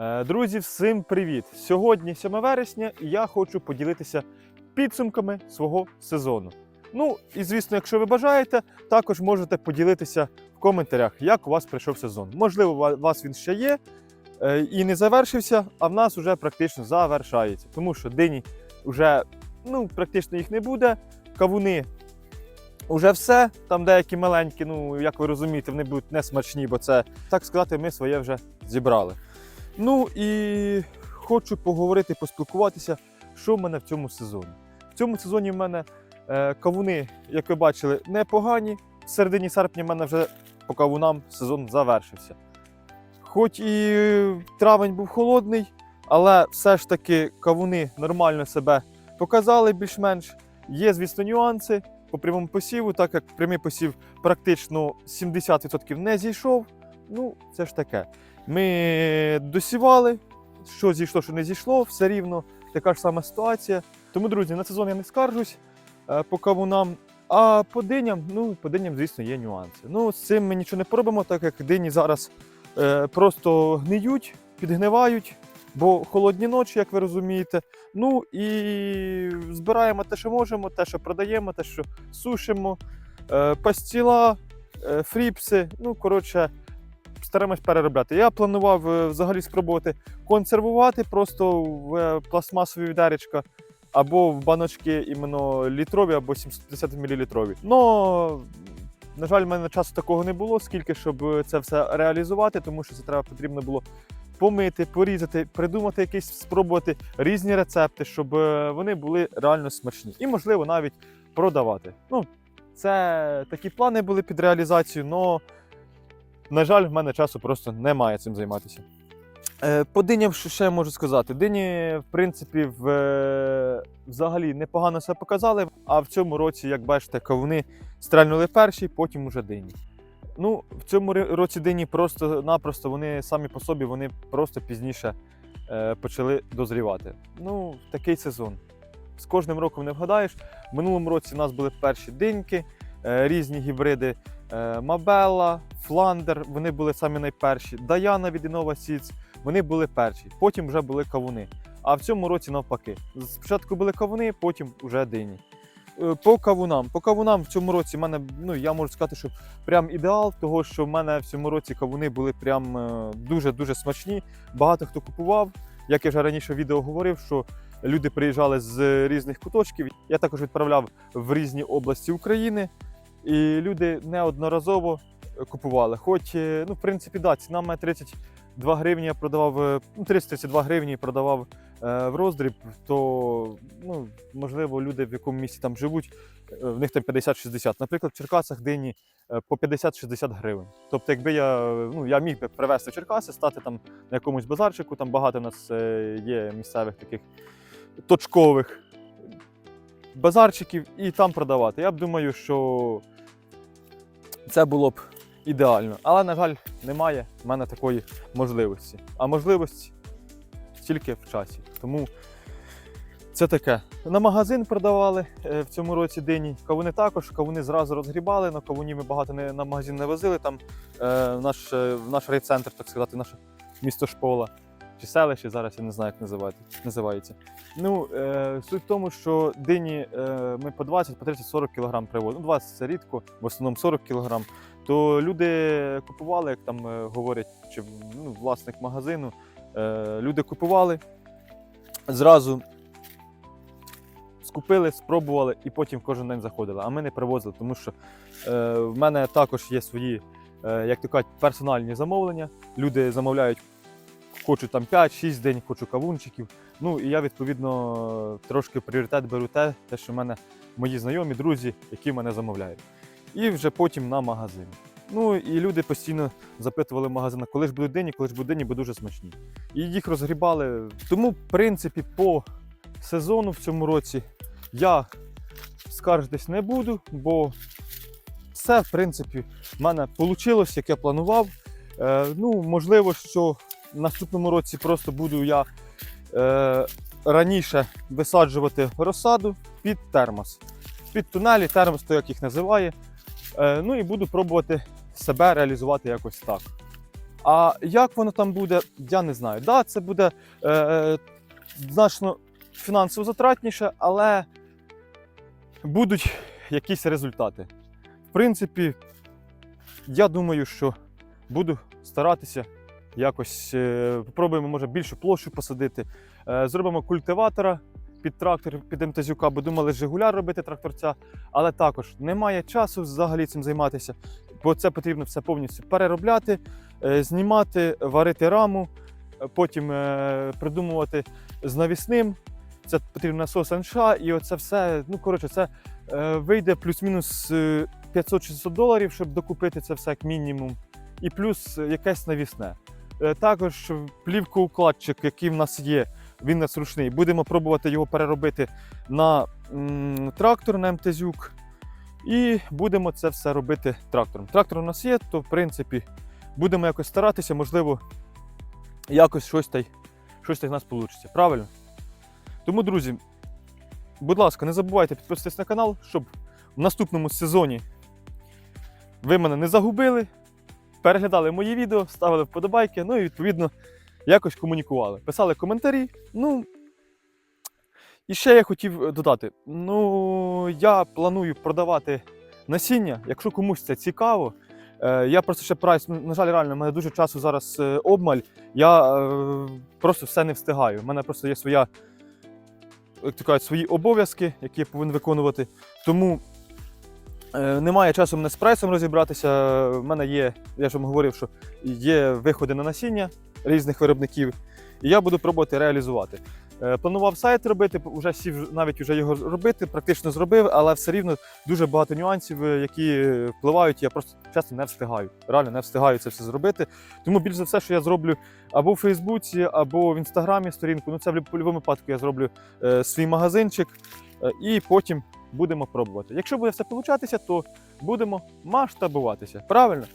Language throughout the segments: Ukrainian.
Е, Друзі, всім привіт! Сьогодні 7 вересня, і я хочу поділитися підсумками свого сезону. Ну і звісно, якщо ви бажаєте, також можете поділитися в коментарях, як у вас пройшов сезон. Можливо, у вас він ще є е, і не завершився, а в нас вже практично завершається. Тому що дині вже ну, практично їх не буде. Кавуни вже все. Там деякі маленькі, ну як ви розумієте, вони будуть не смачні, бо це так сказати, ми своє вже зібрали. Ну і хочу поговорити, поспілкуватися, що в мене в цьому сезоні. В цьому сезоні в мене е, кавуни, як ви бачили, непогані. В середині серпня в мене вже по кавунам сезон завершився. Хоч і травень був холодний, але все ж таки кавуни нормально себе показали більш-менш. Є, звісно, нюанси по прямому посіву, так як прямий посів практично 70% не зійшов. Ну, це ж таке. Ми досівали, що зійшло, що не зійшло, все рівно така ж сама ситуація. Тому, друзі, на сезон я не скаржусь е, по кавунам. А по диням, ну, по диням, звісно, є нюанси. Ну, з цим ми нічого не поробимо, так як дині зараз е, просто гниють, підгнивають, бо холодні ночі, як ви розумієте. Ну і збираємо те, що можемо, те, що продаємо, те, що сушимо, е, пастіла, е, фріпси. Ну, коротше, стараємось переробляти. Я планував е, взагалі спробувати консервувати просто в е, пластмасові відеречка або в баночки іменно літрові, або 750 мл. Но, на жаль, в мене часу такого не було, скільки щоб е, це все реалізувати, тому що це треба потрібно було помити, порізати, придумати якісь, спробувати різні рецепти, щоб вони були реально смачні. І, можливо, навіть продавати. Ну, це такі плани були під реалізацію, але, на жаль, в мене часу просто немає цим займатися. Е, По диням що ще можу сказати. Дині, в принципі, в, е, взагалі непогано себе показали, а в цьому році, як бачите, кавуни стрельнули перші, потім уже дині. Ну, в цьому році дині просто-напросто вони самі по собі вони просто пізніше е, почали дозрівати. Ну, такий сезон. З кожним роком не вгадаєш. В минулому році в нас були перші диньки, е, різні гібриди Мабелла, Фландер, вони були самі найперші. Даяна від Innova Seeds, вони були перші. Потім вже були кавуни. А в цьому році навпаки. Спочатку були кавуни, потім вже дині. Е, По кавунам. По кавунам в цьому році в мене, ну я можу сказати, що прям ідеал, того що в мене в цьому році кавуни були прям е, дуже-дуже смачні. Багато хто купував. Як я вже раніше в відео говорив, що люди приїжджали з різних куточків. Я також відправляв в різні області України, і люди неодноразово е, купували. Хоч, е, ну, в принципі, да, ціна мене 32 гривні я продавав, е, ну, 30-32 гривні продавав е, в роздріб, то ну, можливо люди в якому місці там живуть, в них там 50-60. Наприклад, в Черкасах дині по 50-60 гривень. Тобто, якби я, ну, я міг би привезти в Черкаси, стати там на якомусь базарчику, там багато в нас є місцевих таких точкових базарчиків і там продавати. Я б думаю, що це було б ідеально. Але, на жаль, немає в мене такої можливості. А можливість тільки в часі. Тому це таке. На магазин продавали е, в цьому році дині. Кавуни також, кавуни зразу розгрібали, але кавунів ми багато не, на магазин не возили. Там е, наш, е, в наш райцентр, так сказати, наше місто школа. Чи селище, зараз я не знаю, як називати, називається. Ну, е, суть в тому, що дині е, ми по 20, по 30, 40 кг привозимо. Ну, 20 це рідко, в основному 40 кг. То люди купували, як там е, говорять, чи ну, власник магазину, е, люди купували, зразу скупили, спробували і потім кожен день заходили. А ми не привозили, тому що е, в мене також є свої, е, як то кажуть, персональні замовлення. Люди замовляють, хочуть там 5-6 день, хочу кавунчиків. Ну і я відповідно трошки пріоритет беру те, те, що в мене мої знайомі, друзі, які мене замовляють. І вже потім на магазин. Ну і люди постійно запитували в магазинах, коли ж будуть дині, коли ж будуть дині, бо дуже смачні. І їх розгрібали. Тому, в принципі, по сезону в цьому році я скаржитись не буду, бо все, в принципі, в мене вийшло, як я планував. Е, ну, можливо, що в наступному році просто буду я е, раніше висаджувати розсаду під термос. Під тунелі, термос, то як їх називає. Е, ну і буду пробувати себе реалізувати якось так. А як воно там буде, я не знаю. Да, це буде е, значно фінансово затратніше, але будуть якісь результати. В принципі, я думаю, що буду старатися якось е, попробуємо, може, більшу площу посадити. Е, зробимо культиватора під трактор, під МТЗюка, бо думали Жигуля робити тракторця, але також немає часу взагалі цим займатися, бо це потрібно все повністю переробляти, е, знімати, варити раму, потім придумувати з навісним. Це потрібно насос НШ, і оце все. Ну, коротше, це вийде плюс-мінус е, 500-600 доларів, щоб докупити це все як мінімум. І плюс якесь навісне. Е, Також плівкоукладчик, який в нас є, він у нас ручний. Будемо пробувати його переробити на трактор на МТЗюк. І будемо це все робити трактором. Трактор у нас є, то в принципі будемо якось старатися, можливо, якось щось та й щось та й в нас вийде. Правильно? Тому, друзі, будь ласка, не забувайте підписатись на канал, щоб в наступному сезоні ви мене не загубили, переглядали мої відео, ставили вподобайки, ну і відповідно якось комунікували. Писали коментарі. Ну. І ще я хотів е, додати: ну, я планую продавати насіння, якщо комусь це цікаво. Е, я просто ще прайс, ну, на жаль, реально, в мене дуже часу зараз е, обмаль. Я просто все не встигаю. У мене просто є своя, як то кажуть, свої обов'язки, які я повинен виконувати. Тому немає часу мене з прайсом розібратися. У мене є, я ж вам говорив, що є виходи на насіння різних виробників, і я буду пробувати реалізувати. Е, Планував сайт робити, вже сів навіть вже його робити, практично зробив, але все рівно дуже багато нюансів, е, які впливають. Я просто чесно не встигаю. Реально не встигаю це все зробити. Тому більш за все, що я зроблю або в Фейсбуці, або в інстаграмі сторінку. Ну це в будь-якому випадку я зроблю е, свій магазинчик е, і потім будемо пробувати. Якщо буде все получатися, то будемо масштабуватися. Правильно?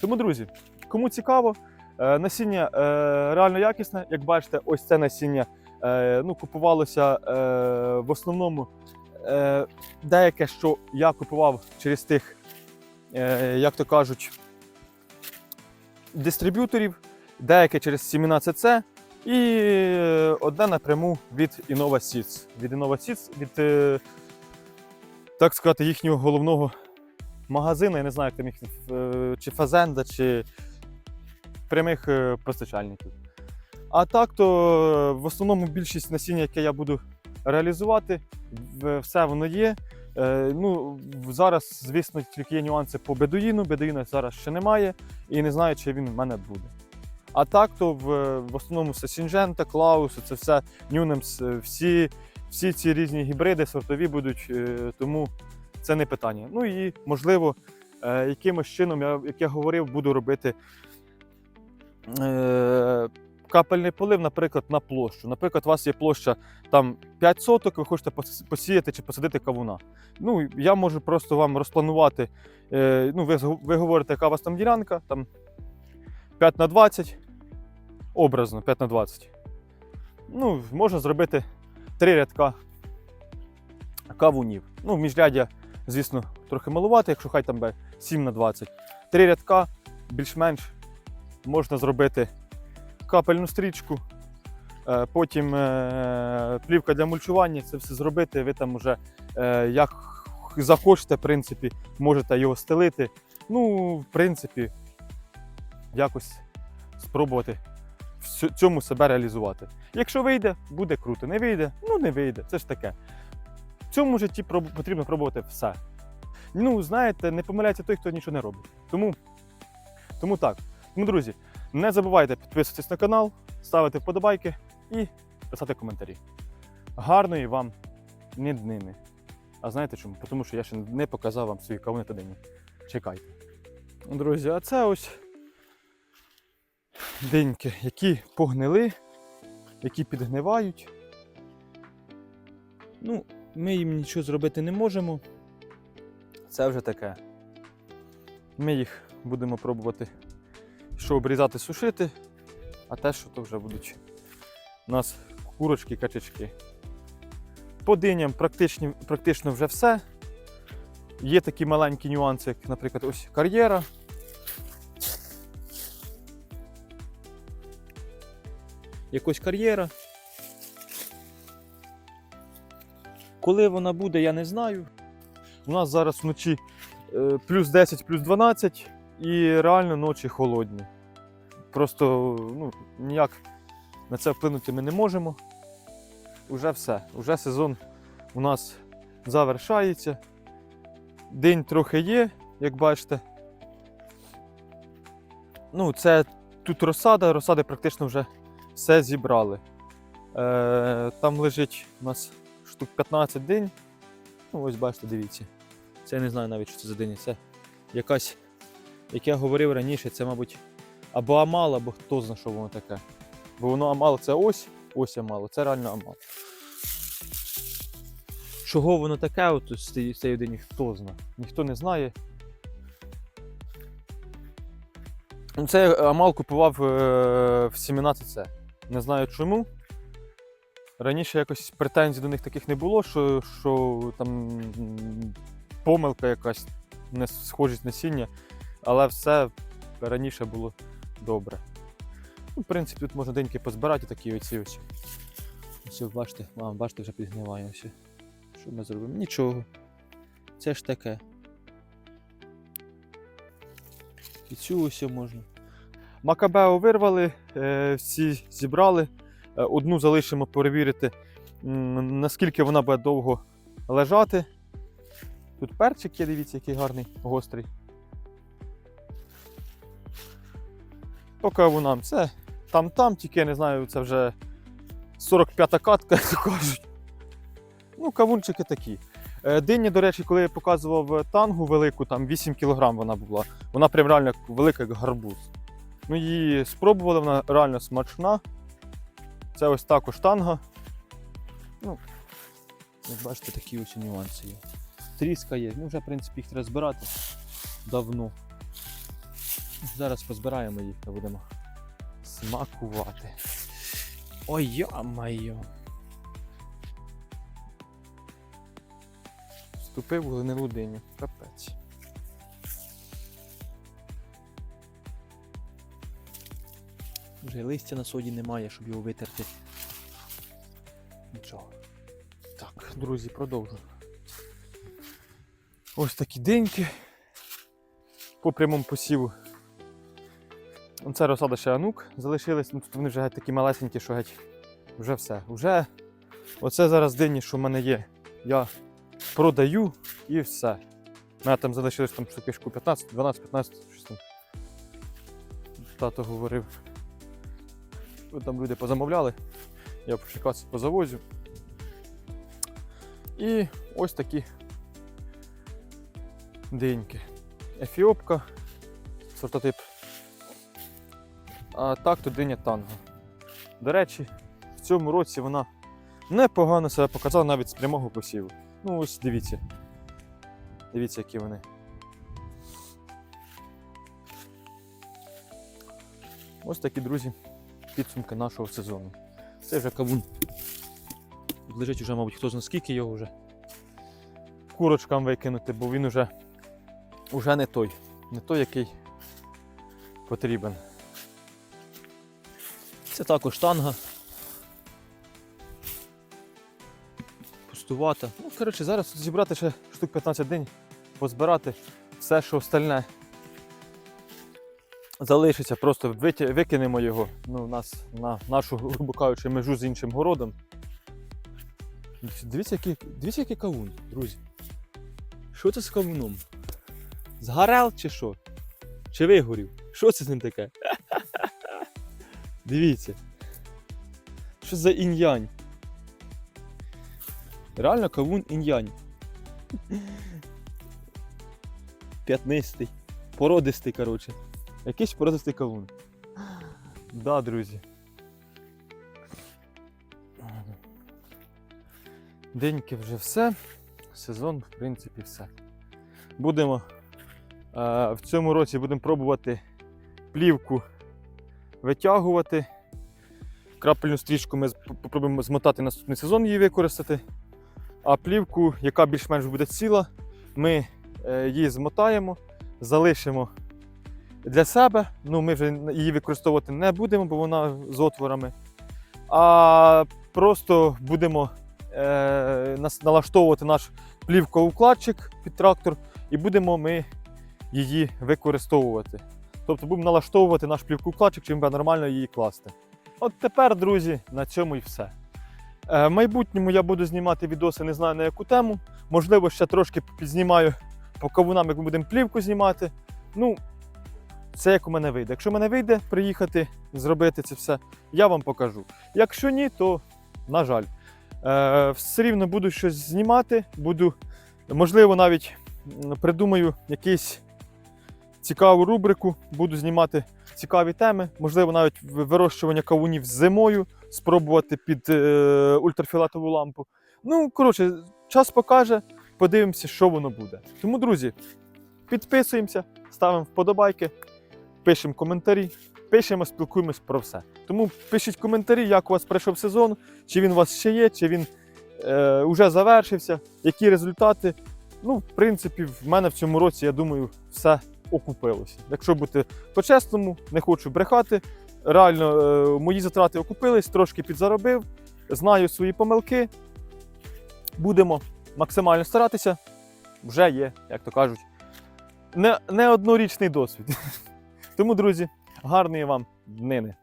Тому, друзі, кому цікаво, е, насіння е, реально якісне. Як бачите, ось це насіння е, ну, купувалося в основному деяке, що я купував через тих, як то кажуть, дистриб'юторів, деяке через Сіміна ЦЦ і одне напряму від Innova Seeds. Від Innova Seeds, від, так сказати, їхнього головного магазину, я не знаю, як там їх, е, чи Фазенда, чи прямих е, постачальників. А так, то в основному більшість насіння, яке я буду реалізувати, все воно є. Е, ну, зараз, звісно, тільки є нюанси по бедуїну. Бедуїна зараз ще немає, і не знаю, чи він в мене буде. А так, то в, в основному все Сінжента, Клаус, це все Нюнемс, е, всі, всі ці різні гібриди сортові будуть, е, тому це не питання. Ну і можливо, е, якимось чином, як я говорив, буду робити е, капельний полив, наприклад, на площу. Наприклад, у вас є площа там 5 соток, ви хочете посіяти чи посадити кавуна. Ну, я можу просто вам розпланувати. Ну, ви, ви говорите, яка у вас там ділянка, там 5 на 20, образно 5 на 20. Ну, можна зробити три рядка кавунів. Ну, міжряддя, звісно, трохи малувати, якщо хай там буде 7 на 20. Три рядка більш-менш можна зробити капельну стрічку, е, потім е, плівка для мульчування, це все зробити. Ви там вже е, як захочете, в принципі, можете його стелити. Ну, в принципі, якось спробувати в цьому себе реалізувати. Якщо вийде, буде круто. Не вийде, ну не вийде. Це ж таке. В цьому житті потрібно пробувати все. Ну, знаєте, не помиляється той, хто нічого не робить. Тому, тому так. Тому, друзі, не забувайте підписуватись на канал, ставити вподобайки і писати коментарі. Гарної вам не днини. А знаєте чому? Тому що я ще не показав вам свої кавуни та дині. Чекайте. Друзі, а це ось диньки, які погнили, які підгнивають. Ну, ми їм нічого зробити не можемо. Це вже таке. Ми їх будемо пробувати що обрізати, сушити, а те, що то вже будуть у нас курочки, качечки. По диням практично, практично вже все. Є такі маленькі нюанси, як, наприклад, ось кар'єра. Якогось кар'єра. Коли вона буде, я не знаю. У нас зараз вночі е, плюс 10, плюс 12 і реально ночі холодні. Просто ну, ніяк на це вплинути ми не можемо. Уже все. Уже сезон у нас завершається. День трохи є, як бачите. Ну, це тут розсада, розсади практично вже все зібрали. Е, там лежить у нас штук 15 день. Ну, ось бачите, дивіться. Це я не знаю навіть, що це за день. Це якась, як я говорив раніше, це, мабуть, або амал, або хто знає, що воно таке. Бо воно амал це ось, ось амал, це реально амал. Чого воно таке от з цієї день, хто знає. Ніхто не знає. Ну, Це амал купував е, в 17C. Не знаю чому. Раніше якось претензій до них таких не було, що, що там помилка якась, не схожість насіння, але все раніше було добре. Ну, в принципі, тут можна деньки позбирати такі оці ось. Ось, бачите, а, бачите, вже підгниває. Що ми зробимо? Нічого. Це ж таке. І цю ось можна. Макабео вирвали, е, всі зібрали. Е, Одну залишимо перевірити, наскільки вона буде довго лежати. Тут перчик є, дивіться, який гарний, гострий. По кавунам це там-там, тільки я не знаю, це вже 45-та катка, як кажуть. Ну, кавунчики такі. Е, Диня, до речі, коли я показував тангу велику, там 8 кг вона була. Вона прям реально велика, як гарбуз. Ми її спробували, вона реально смачна. Це ось також танга. Ну, як бачите, такі ось нюанси є. Тріска є. Ну, вже, в принципі, їх треба збирати давно. Зараз позбираємо їх та будемо смакувати. Ой, йо-майо. Вступив у гнилу диню. Капець. Вже листя на соді немає, щоб його витерти. Нічого. Так, друзі, продовжуємо. Ось такі деньки. По прямому посіву. Це розсада ще анук залишились, ну, тут вони вже геть такі малесенькі, що геть вже все. Вже оце зараз дині, що в мене є. Я продаю і все. У мене там залишилось там штуки 15, 12, 15, щось там. Тато говорив. Там люди позамовляли. Я по Черкасах позавозю. І ось такі деньки. Ефіопка, сортотип. А так то диня танго. До речі, в цьому році вона непогано себе показала навіть з прямого посіву. Ну ось дивіться. Дивіться, які вони. Ось такі, друзі, підсумки нашого сезону. Це вже кавун. Лежить уже, мабуть, хто знає скільки його вже. Курочкам викинути, бо він уже, уже не той. Не той, який потрібен. Це також штанга. Пустувата. Ну, коротше, зараз зібрати ще штук 15 день, позбирати все, що остальне залишиться, просто викинемо його ну, у нас на нашу, грубо кажучи, межу з іншим городом. Дивіться, який, дивіться, який кавун, друзі. Що це з кавуном? Згорел чи що? Чи вигорів? Що це з ним таке? Дивіться. Що за інь-янь? Реально кавун інь-янь. П'ятнистий. Породистий, коротше. Якийсь породистий кавун. Да, друзі. Деньки вже все. Сезон, в принципі, все. Будемо е, в цьому році будемо пробувати плівку витягувати. Крапельну стрічку ми попробуємо змотати наступний сезон її використати. А плівку, яка більш-менш буде ціла, ми е, її змотаємо, залишимо для себе. Ну, ми вже її використовувати не будемо, бо вона з отворами. а просто будемо е, налаштовувати наш плівковукладчик під трактор, і будемо ми її використовувати. Тобто будемо налаштовувати наш плівковукладчик, чим буде нормально її класти. От тепер, друзі, на цьому і все. Е, в майбутньому я буду знімати відоси, не знаю на яку тему. Можливо, ще трошки підзнімаю по кавунам, як ми будемо плівку знімати. Ну, це як у мене вийде. Якщо в мене вийде приїхати, зробити це все, я вам покажу. Якщо ні, то на жаль. Е, все рівно буду щось знімати, буду, можливо, навіть придумаю якийсь цікаву рубрику, буду знімати цікаві теми, можливо, навіть вирощування кавунів зимою, спробувати під е, ультрафіолетову лампу. Ну, коротше, час покаже, подивимося, що воно буде. Тому, друзі, підписуємося, ставимо вподобайки, пишемо коментарі, пишемо, спілкуємось про все. Тому пишіть коментарі, як у вас пройшов сезон, чи він у вас ще є, чи він е, завершився, які результати. Ну, в принципі, в мене в цьому році, я думаю, все окупилося. Якщо бути по-чесному, не хочу брехати. Реально, е, мої затрати окупились, трошки підзаробив, знаю свої помилки. Будемо максимально старатися. Вже є, як то кажуть, не, не однорічний досвід. Тому, друзі, гарної вам днини.